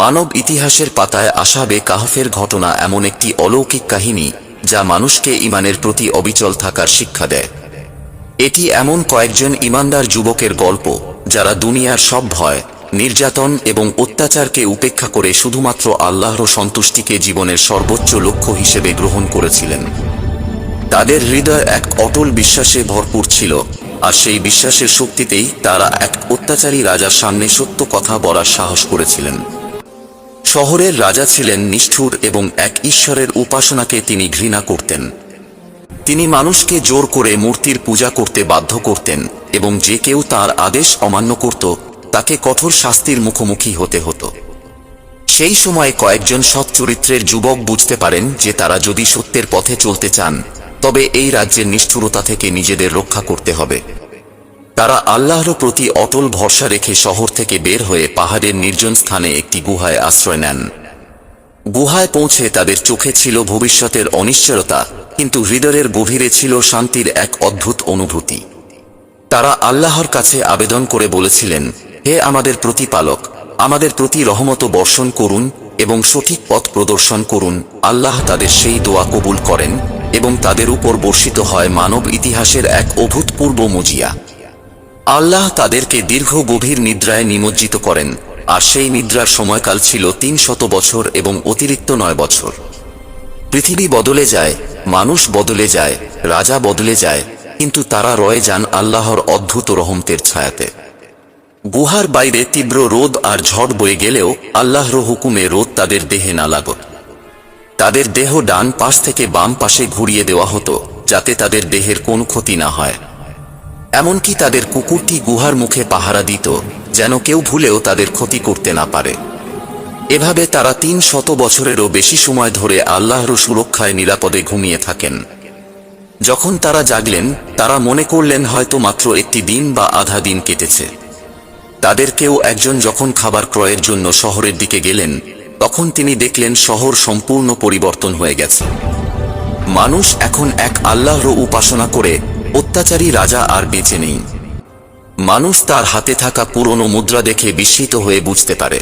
মানব ইতিহাসের পাতায় আসাবে কাহফের ঘটনা এমন একটি অলৌকিক কাহিনী যা মানুষকে ইমানের প্রতি অবিচল থাকার শিক্ষা দেয়। এটি এমন কয়েকজন ইমানদার যুবকের গল্প যারা দুনিয়ার সব ভয়, নির্যাতন এবং অত্যাচারকে উপেক্ষা করে শুধুমাত্র আল্লাহর সন্তুষ্টিকে জীবনের সর্বোচ্চ লক্ষ্য হিসেবে গ্রহণ করেছিলেন। তাদের হৃদয় এক অটল বিশ্বাসে ভরপুর ছিল আর সেই বিশ্বাসের শক্তিতেই তারা এক অত্যাচারী রাজার সামনে সত্য কথা বলার সাহস করেছিলেন। শহরের রাজা ছিলেন নিষ্ঠুর এবং এক ঈশ্বরের উপাসনাকে তিনি ঘৃণা করতেন। তিনি মানুষকে জোর করে মূর্তির পূজা করতে বাধ্য করতেন এবং যে কেউ তার আদেশ অমান্য করত, তাকে কঠোর শাস্তির মুখোমুখি হতে হতো। সেই সময়ে কয়েকজন সৎ চরিত্রের যুবক বুঝতে পারেন যে তারা যদি সত্যের পথে চলতে চান, তবে এই রাজ্যের নিষ্ঠুরতা থেকে নিজেদের রক্ষা করতে হবে। তারা আল্লাহর প্রতি অটল ভরসা রেখে শহর থেকে বের হয়ে পাহাড়ের নির্জন স্থানে একটি গুহায় আশ্রয় নেন। গুহায় পৌঁছে তাদের চোখে ছিল ভবিষ্যতের অনিশ্চয়তা, কিন্তু হৃদয়ের গভীরে ছিল শান্তির এক অদ্ভুত অনুভূতি। তারা আল্লাহর কাছে আবেদন করে বলেছিলেন, হে আমাদের প্রতিপালক, আমাদের প্রতি রহমত বর্ষণ করুন এবং সঠিক পথ প্রদর্শন করুন। আল্লাহ তাদের সেই দোয়া কবুল করেন এবং তাদের উপর বর্ষিত হয় মানব ইতিহাসের এক অভূতপূর্ব মজিয়া। আল্লাহ তাদেরকে দীর্ঘ গভীর নিদ্রায় নিমজ্জিত করেন, আর সেই নিদ্রার সময়কাল ছিল তিন শত বছর এবং অতিরিক্ত নয় বছর। পৃথিবী বদলে যায়, মানুষ বদলে যায়, রাজা বদলে যায়, কিন্তু তারা রয়ে যান আল্লাহর অদ্ভুত রহমতের ছায়াতে। গুহার বাইরে তীব্র রোদ আর ঝড় বয়ে গেলেও আল্লাহর হুকুমে রোদ তাদের দেহে না লাগত তাদের দেহ ডান পাশ থেকে বাম পাশে ঘুরিয়ে দেওয়া হতো, যাতে তাদের দেহের কোনো ক্ষতি না হয়। এমনকি তাদের কুকুরটি গুহার মুখে পাহারা দিত, যেন কেউ ভুলেও তাদের ক্ষতি করতে না পারে। এভাবে তারা তিন শত বছরেরও বেশি সময় ধরে আল্লাহর সুরক্ষায় নিরাপদে ঘুমিয়ে থাকেন। যখন তারা জাগলেন, তারা মনে করলেন হয়তো মাত্র একটি দিন বা আধা দিন কেটেছে। তাদের কেউ একজন যখন খাবার ক্রয়ের জন্য শহরের দিকে গেলেন, তখন তিনি দেখলেন শহর সম্পূর্ণ পরিবর্তন হয়ে গেছে। মানুষ এখন এক আল্লাহর উপাসনা করে অত্যাচারী রাজা আর বেঁচে নেই। মানুষ তার হাতে থাকা পুরনো মুদ্রা দেখে বিস্মিত হয়ে বুঝতে পারে।